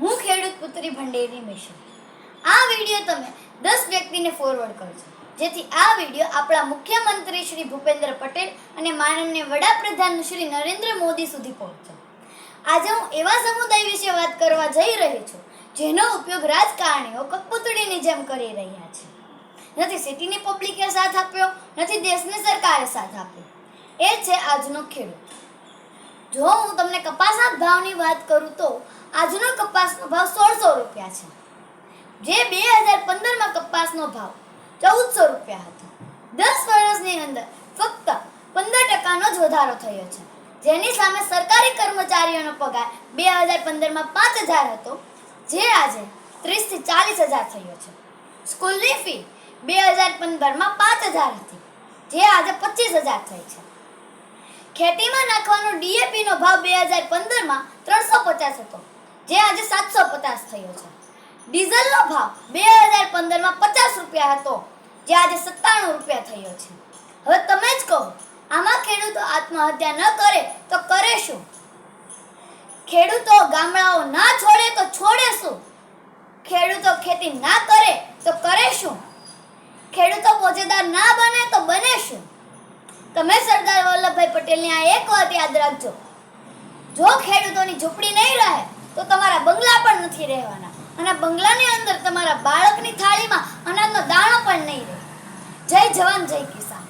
હું ખેડૂત પુત્રી ભંડેરી મિશન. આ વીડિયો તમે દસ વ્યક્તિને ફોરવર્ડ કરજો. જેથી આ વીડિયો આપણા મુખ્યમંત્રી શ્રી ભૂપેન્દ્ર પટેલ અને માનનીય વડાપ્રધાન શ્રી નરેન્દ્ર મોદી સુધી પહોંચે. આજે હું એવા સમુદાય વિશે વાત કરવા જઈ રહી છું, જેનો ઉપયોગ રાજકારણીઓ કપૂતળીની જેમ કરી રહ્યા છે. નથી સિટીની પબ્લિકે સાથ આપ્યો, નથી દેશની સરકારે સાથ આપ્યો. એ છે આજનો ખેડૂત. જો હું તમને કપાસના ભાવની વાત કરું તો આજનો કપાસનો ભાવ સોળસો રૂપિયા છે. જે બે હજાર પંદરમાં કપાસનો ભાવ ચૌદસો રૂપિયા હતો. દસ વર્ષની અંદર ફક્ત પંદર ટકાનો જ વધારો થયો છે. જેની સામે સરકારી કર્મચારીઓનો પગાર બે હજાર પંદરમાં પાંચ હજાર હતો, જે આજે ત્રીસથી ચાલીસ હજાર થયો છે. સ્કૂલની ફી બે હજાર પંદરમાં પાંચ હજાર હતી, જે આજે પચીસ હજાર થઈ છે. ખેતીમાં નાખવાનો ડીએપી નો ભાવ બે હજાર પંદરમાં ત્રણસો પચાસ હતો, જે આજે સાતસો પચાસ થયો છે. ડીઝલનો ભાવ બે હજાર પંદરમાં પચાસ રૂપિયા હતો, જે આજે સત્તાણું રૂપિયા થયો છે. હવે તમે જ કહો, આમાં ખેડૂતો આત્મહત્યા ન કરે તો કરે શું? ખેડૂતો ગામડાઓ ના છોડે તો છોડે શું? ખેડૂતો ખેતી ના કરે તો કરે શું? ખેડૂતો પોજેદાર ના બને તો બને શું? તમે સરદાર વલ્લભભાઈ પટેલની આ એક વાત યાદ રાખજો. જો ખેડૂતોની ઝૂંપડી નહીં રહે, તો તમારા બંગલા પણ નથી રહેવાના. અને બંગલાની અંદર તમારા બાળકની થાળીમાં અનાજનો દાણો પણ નહીં રહે. જય જવાન, જય કિસાન.